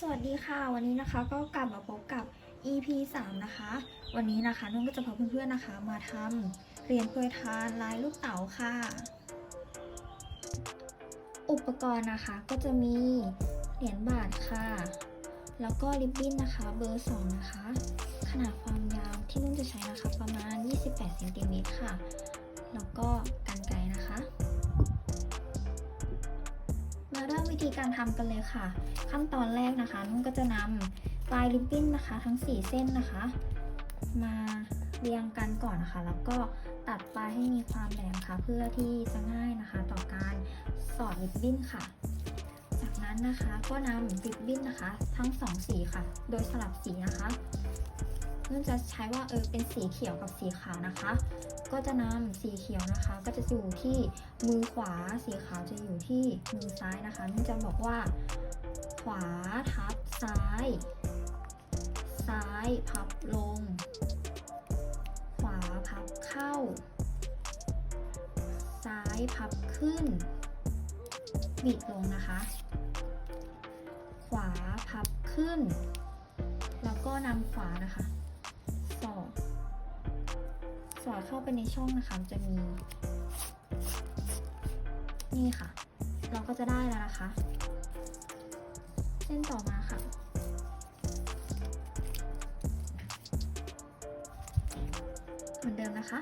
สวัสดีค่ะ วันนี้นะคะก็กลับมาพบกับ EP 3 นะคะ วันนี้นะคะนุ่นก็จะพาเพื่อนๆนะคะ มาทำเหรียญโปรยทานลายลูกเต๋าค่ะ อุปกรณ์นะคะก็จะมีเหรียญบาทค่ะ แล้วก็ริบบิ้นนะคะเบอร์ 2 นะคะ ขนาดความยาวที่นุ่นจะใช้นะคะ ประมาณ 28เซนติเมตรค่ะ แล้วก็กันไกรนะคะ วิธีการทำกันเลยค่ะ ขั้นตอนแรกนะคะนุ่นก็จะนำปลายริบบิ้นนะคะ ทั้ง 4 เส้นนะคะ มาเรียงกันก่อนนะคะ แล้วก็ตัดปลายให้มีความแหลมค่ะ เพื่อที่จะง่ายนะคะ ต่อการสอดริบบิ้นค่ะ จากนั้นนะคะก็นำริบบิ้นนะคะ ทั้ง 2 สีค่ะ โดยสลับสีนะคะ นุ่นจะใช้ว่าเออเป็นสีเขียวกับสีขาวนะคะ ก็จะนำสีเขียวนะคะ ก็จะอยู่ที่มือขวา สีขาวจะอยู่ที่มือซ้ายนะคะนุ่นจะบอกว่า ขวาทับซ้าย ซ้ายพับลง ขวาพับเข้า ซ้ายพับขึ้น บิดลงนะคะ ขวาพับขึ้น แล้วก็นำขวานะคะ สอดเข้าไปในช่องนะคะจะมี นี่ค่ะ เราก็จะได้แล้วนะคะ เส้นต่อมาค่ะเหมือนเดิมนะคะ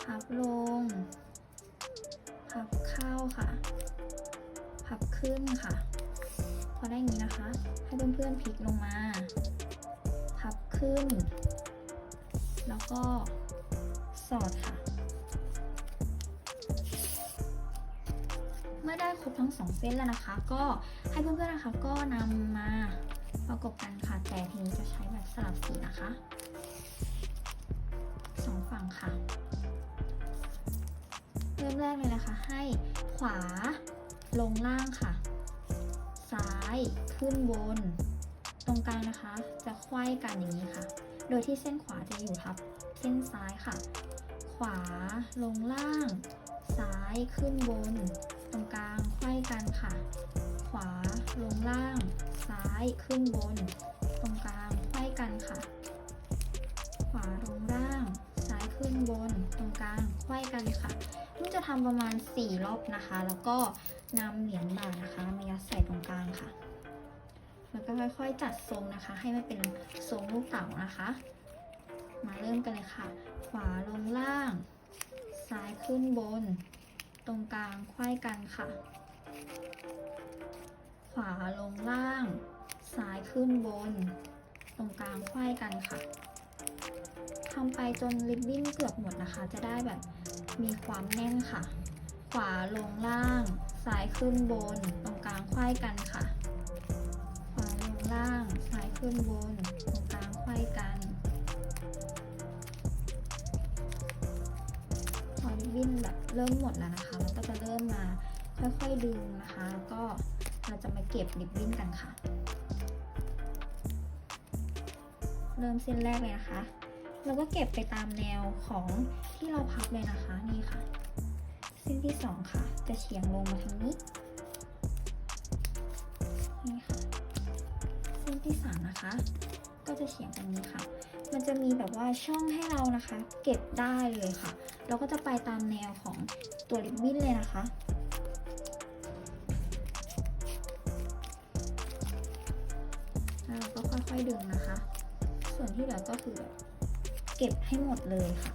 พับลง พับเข้าค่ะ พับขึ้นค่ะ พอได้อย่างนี้นะคะ ให้เพื่อนๆพลิกลงมา พับขึ้น ก็สอดค่ะ เมื่อได้ครบทั้งสองเส้นแล้วนะคะ ก็ให้เพื่อนๆนะคะ ก็นำมาประกบกันค่ะ แต่ทีนี้จะใช้แบบสลับสีนะคะสองฝั่งค่ะ เริ่มแรกเลยนะคะ ให้ขวาลงล่างค่ะ ซ้ายขึ้นบน ตรงกลางนะคะ จะไขว้กันอย่างนี้ค่ะ โดยที่เส้นขวาจะอยู่ทับ เส้นซ้ายค่ะ ขวาลงล่าง ซ้ายขึ้นบน ตรงกลางไขว้กันค่ะ ขวาลงล่าง ซ้ายขึ้นบน ตรงกลางไขว้กันค่ะ ขวาลงล่าง ซ้ายขึ้นบน ตรงกลางไขว้กันค่ะนุ่นจะทำประมาณ 4 รอบนะคะ แล้วก็นำเหรียญบาทนะคะมายัดใส่ตรงกลางค่ะแล้วก็ค่อยๆจัดทรงนะคะ ให้มันเป็นทรงลูกเต๋านะคะ มาเริ่มกันเลยค่ะ ขวาลงล่าง ซ้ายขึ้นบน ตรงกลางไขว้กันค่ะ ขวาลงล่าง ซ้ายขึ้นบน ตรงกลางไขว้กันค่ะทำไปจนริบบิ้นเกือบหมดนะคะ จะได้แบบมีความแน่นค่ะ ขวาลงล่าง ซ้ายขึ้นบน ตรงกลางไขว้กันค่ะ ขวาลงล่าง ซ้ายขึ้นบน พอริบบิ้นแบบเริ่มหมดแล้วนะคะเราก็จะเริ่มมาค่อยๆดึงนะคะ แล้วก็เราจะมาเก็บริบบิ้นกันค่ะ เริ่มเส้นแรกเลยนะคะ เราก็เก็บไปตามแนวของที่เราพับเลยนะคะ นี่ค่ะ เส้นที่สองค่ะ จะเฉียงลงมาทางนี้ นี่ค่ะ เส้นที่สามนะคะ ก็จะเฉียงตรงนี้ค่ะ มันจะมีแบบว่าช่องให้เรานะคะ เก็บได้เลยค่ะ เราก็จะไปตามแนวของตัวริบบิ้นเลยนะคะเราก็ค่อยๆดึงนะคะ ส่วนที่เหลือก็คือแบบเก็บให้หมดเลยค่ะ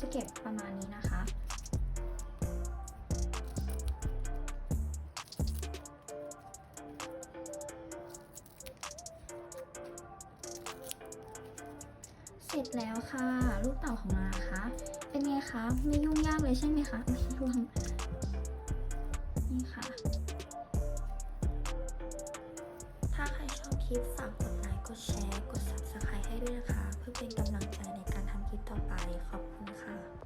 จะเก็บประมาณนี้นะคะ เสร็จแล้วค่ะ ลูกเต่าของเรานะคะ เป็นไงคะ ไม่ยุ่งยากเลยใช่ไหมคะไม่ยุ่งนี่ค่ะ ถ้าใครชอบคลิปฝากกดไลค์ กดแชร์ กด subscribe ให้ด้วยนะคะ เพื่อเป็นกำลังใจในการ คลิปต่อไปขอบคุณค่ะ